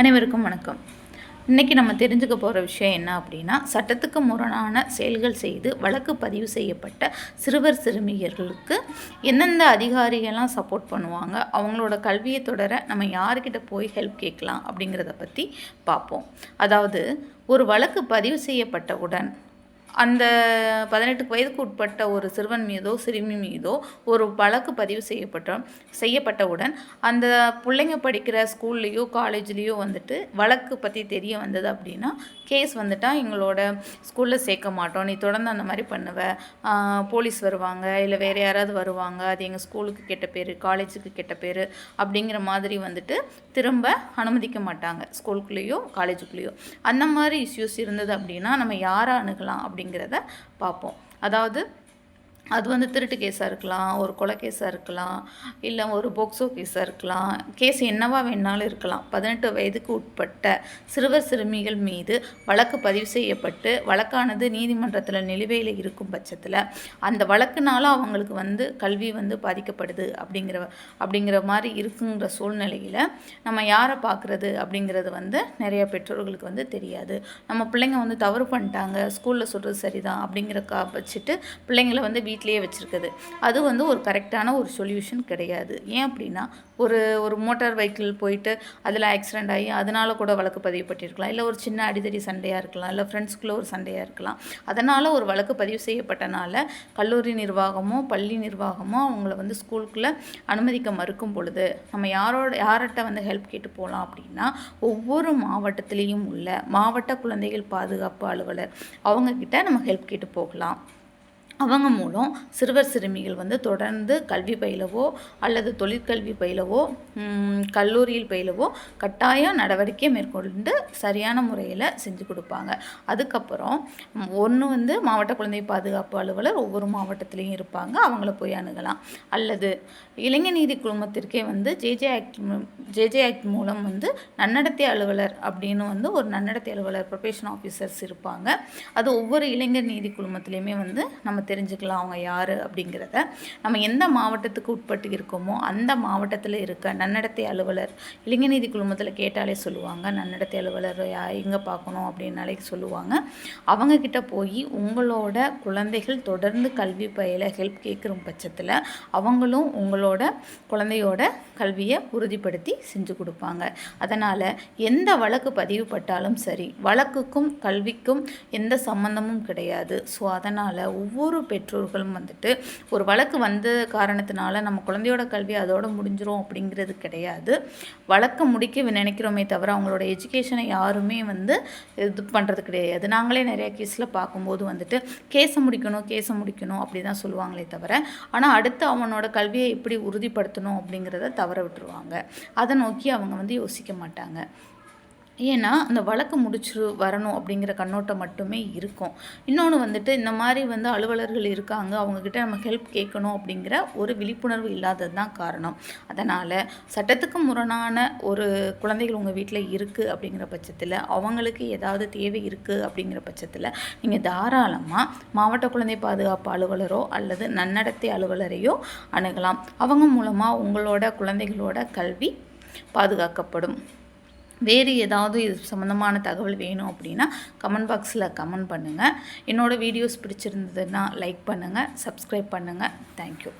அனைவருக்கும் வணக்கம். இன்றைக்கி நம்ம தெரிஞ்சுக்க போகிற விஷயம் என்ன அப்படின்னா சட்டத்துக்கு முரணான செயல்கள் செய்து வழக்கு பதிவு செய்யப்பட்ட சிறுவர் சிறுமியர்களுக்கு எந்தெந்த அதிகாரிகள்லாம் சப்போர்ட் பண்ணுவாங்க அவங்களோட கல்வியை தொடர நம்ம யார்கிட்ட போய் ஹெல்ப் கேட்கலாம் அப்படிங்கிறத பற்றி பார்ப்போம். அதாவது ஒரு வழக்கு பதிவு செய்யப்பட்டவுடன் அந்த பதினெட்டு வயதுக்கு உட்பட்ட ஒரு சிறுவன் மீதோ சிறுமி மீதோ ஒரு வழக்கு பதிவு செய்யப்பட்ட செய்யப்பட்டவுடன் அந்த பிள்ளைங்க படிக்கிற ஸ்கூல்லேயோ காலேஜ்லேயோ வந்துட்டு வழக்கு பற்றி தெரிய வந்தது அப்படின்னா கேஸ் வந்துட்டால் எங்களோட ஸ்கூலில் சேர்க்க மாட்டோம். நீ தொடர்ந்து அந்த மாதிரி பண்ணுவ. போலீஸ் வருவாங்க. இல்லை வேறு யாராவது வருவாங்க. அது எங்கள் ஸ்கூலுக்கு கெட்ட பேர் காலேஜுக்கு கெட்ட பேர் அப்படிங்கிற மாதிரி வந்துட்டு திரும்ப அனுமதிக்க மாட்டாங்க. ஸ்கூலுக்குள்ளேயோ காலேஜுக்குள்ளேயோ. அந்த மாதிரி இஷ்யூஸ் இருந்தது அப்படின்னா நம்ம யாரை அணுகலாம் அப்படிங்கிறத பார்ப்போம். அதாவது அது வந்து திருட்டு கேஸாக இருக்கலாம் ஒரு கொலை கேஸாக இருக்கலாம் இல்லை ஒரு போக்சோ கேஸாக இருக்கலாம். கேஸ் என்னவா வேணாலும் இருக்கலாம். பதினெட்டு வயதுக்கு உட்பட்ட சிறுவர் சிறுமிகள் மீது வழக்கு பதிவு செய்யப்பட்டு வழக்கானது நீதிமன்றத்தில் நிலுவையில் இருக்கும் பட்சத்தில் அந்த வழக்குனால அவங்களுக்கு வந்து கல்வி வந்து பாதிக்கப்படுது அப்படிங்கிற அப்படிங்கிற மாதிரி இருக்குங்கிற சூழ்நிலையில் நம்ம யாரை பார்க்குறது அப்படிங்கிறது வந்து நிறைய பெற்றோர்களுக்கு வந்து தெரியாது. நம்ம பிள்ளைங்க வந்து தவறு பண்ணிட்டாங்க ஸ்கூலில் சொல்கிறது சரிதான் அப்படிங்கிற கா வச்சுட்டு பிள்ளைங்களை வந்து வீட்டிலேயே வச்சுருக்குது. அது வந்து ஒரு கரெக்டான ஒரு சொல்யூஷன் கிடையாது. ஏன் அப்படின்னா ஒரு ஒரு மோட்டார் வெஹிக்கிள் போயிட்டு அதில் ஆக்சிடெண்ட் ஆகி அதனால் கூட வழக்கு பதிவுப்பட்டிருக்கலாம் இல்லை ஒரு சின்ன அடிதடி சண்டையாக இருக்கலாம். இல்லை ஃப்ரெண்ட்ஸ்குள்ளே ஒரு சண்டையாக இருக்கலாம். அதனால் ஒரு வழக்கு பதிவு செய்யப்பட்டனால கல்லூரி நிர்வாகமோ பள்ளி நிர்வாகமோ அவங்கள வந்து ஸ்கூலுக்குள்ளே அனுமதிக்க மறுக்கும் பொழுது நம்ம யாரோட யார்கிட்ட வந்து ஹெல்ப் கேட்டு போகலாம் அப்படின்னா ஒவ்வொரு மாவட்டத்திலையும் உள்ள மாவட்ட குழந்தைகள் பாதுகாப்பு அலுவலர் அவங்கக்கிட்ட நம்ம ஹெல்ப் கேட்டு போகலாம். அவங்க மூலம் சிறுவர் சிறுமிகள் வந்து தொடர்ந்து கல்வி பயிலவோ அல்லது தொழிற்கல்வி பயிலவோ கல்லூரியில் பயிலவோ கட்டாய நடவடிக்கை மேற்கொண்டு சரியான முறையில் செஞ்சு கொடுப்பாங்க. அதுக்கப்புறம் ஒன்று வந்து மாவட்ட குழந்தை பாதுகாப்பு அலுவலர் ஒவ்வொரு மாவட்டத்திலையும் இருப்பாங்க. அவங்கள போய் அணுகலாம். அல்லது இளைஞர் நீதி குழுமத்திற்கே வந்து ஜேஜே ஆக்ட் ஜேஜே ஆக்ட் மூலம் வந்து நன்னடத்தை அலுவலர் அப்படின்னு வந்து ஒரு நன்னடத்தை அலுவலர் ப்ரொபேஷன் ஆஃபீஸர்ஸ் இருப்பாங்க. அது ஒவ்வொரு இளைஞர் நீதி குழுமத்திலையுமே வந்து நம்ம தெரிஞ்சுக்கலாம் அவங்க யார் அப்படிங்கிறத நம்ம எந்த மாவட்டத்துக்கு உட்பட்டு இருக்கோமோ அந்த மாவட்டத்தில் இருக்க நன்னடத்தை அலுவலர் இளைஞநீதி குழுமத்தில் கேட்டாலே சொல்லுவாங்க நன்னடத்தை அலுவலர் யா எங்கே பார்க்கணும் அப்படின்னாலே சொல்லுவாங்க. அவங்கக்கிட்ட போய் உங்களோட குழந்தைகள் தொடர்ந்து கல்வி பயில ஹெல்ப் கேட்குற பட்சத்தில் அவங்களும் உங்களோட குழந்தையோட கல்வியை உறுதிப்படுத்தி செஞ்சு கொடுப்பாங்க. அதனால் எந்த வழக்கு பதிவுப்பட்டாலும் சரி வழக்குக்கும் கல்விக்கும் எந்த சம்மந்தமும் கிடையாது. ஸோ அதனால் ஒவ்வொரு பெற்றோர்களும் வந்துட்டு ஒரு வழக்கு வந்த காரணத்தினால நம்ம குழந்தையோட கல்வி அதோட முடிஞ்சிரும் அப்படிங்கிறது கிடையாது. வழக்கை முடிக்க நினைக்கிறோமே தவிர அவங்களோட எஜுகேஷனை யாருமே வந்து இது பண்ணுறது கிடையாது. நாங்களே நிறையா கேஸில் பார்க்கும்போது வந்துட்டு கேஸை முடிக்கணும் கேஸை முடிக்கணும் அப்படி தான் சொல்லுவாங்களே தவிர ஆனால் அடுத்து அவனோட கல்வியை எப்படி உறுதிப்படுத்தணும் அப்படிங்கிறத தவற விட்டுருவாங்க. அதை நோக்கி அவங்க வந்து யோசிக்க மாட்டாங்க. ஏன்னா அந்த வழக்கு முடிச்சு வரணும் அப்படிங்கிற கண்ணோட்டம் மட்டுமே இருக்கும். இன்னொன்று வந்துட்டு இந்த மாதிரி வந்து அலுவலர்கள் இருக்காங்க அவங்கக்கிட்ட நம்ம ஹெல்ப் கேட்கணும் அப்படிங்கிற ஒரு விழிப்புணர்வு இல்லாதது தான் காரணம். அதனால் சட்டத்துக்கு முரணான ஒரு குழந்தைகள் உங்கள் வீட்டில் இருக்குது அப்படிங்கிற பட்சத்தில் அவங்களுக்கு ஏதாவது தேவை இருக்குது அப்படிங்கிற பட்சத்தில் நீங்கள் தாராளமாக மாவட்ட குழந்தை பாதுகாப்பு அலுவலரோ அல்லது நன்னடத்தை அலுவலரையோ அணுகலாம். அவங்க மூலமாக உங்களோட குழந்தைகளோட கல்வி பாதுகாக்கப்படும். வேறு ஏதாவது இது சம்மந்தமான தகவல் வேணும் அப்படின்னா கமெண்ட் பாக்ஸில் கமெண்ட் பண்ணுங்கள் என்னோடய வீடியோஸ் பிடிச்சிருந்ததுன்னா லைக் பண்ணுங்கள் சப்ஸ்கிரைப் பண்ணுங்கள் தேங்க்யூ